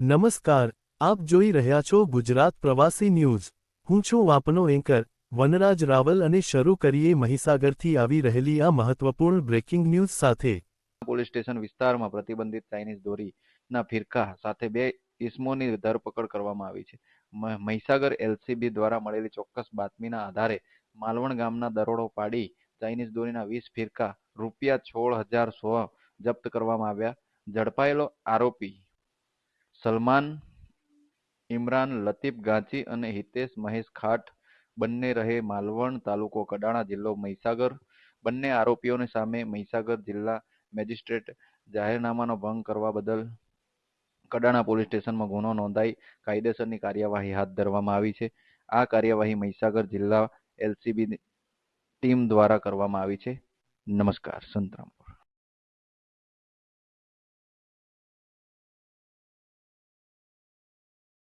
નમસ્કાર, આપ જોઈ રહ્યા છો ગુજરાત પ્રવાસી ન્યૂઝ. હું છું આપનો એન્કર, વનરાજ રાવલ અને શરૂ કરીએ મહીસાગરથી આવી રહેલી આ મહત્વપૂર્ણ બ્રેકિંગ ન્યૂઝ સાથે. પોલીસ સ્ટેશન વિસ્તારમાં પ્રતિબંધિત ચાઇનીઝ દોરીના ફિરકા સાથે બે ઇસમોની ધરપકડ કરવામાં આવી છે. મહીસાગર એલસીબી દ્વારા મળેલી ચોક્કસ બાતમીના આધારે માલવણ ગામના દરોડો પાડી ચાઇનીઝ દોરીના વીસ ફિરકા રૂપિયા સોળ હજાર સો જપ્ત કરવામાં આવ્યા. ઝડપાયેલો આરોપી સલમાન, ઇમરાન, લતીફ ગાંચી અને હિતેશ મહેશ ખાટ બંને રહે માલવણ તાલુકો કડાણા જિલ્લો મહીસાગર. બંને આરોપીઓની સામે મહીસાગર જિલ્લા મેજિસ્ટ્રેટ જાહેરનામાનો ભંગ કરવા બદલ કડાણા પોલીસ સ્ટેશનમાં ગુનો નોંધાઈ કાયદેસરની કાર્યવાહી હાથ ધરવામાં આવી છે. આ કાર્યવાહી મહીસાગર જિલ્લા એલસીબી ટીમ દ્વારા કરવામાં આવી છે. નમસ્કાર, સંતરામ.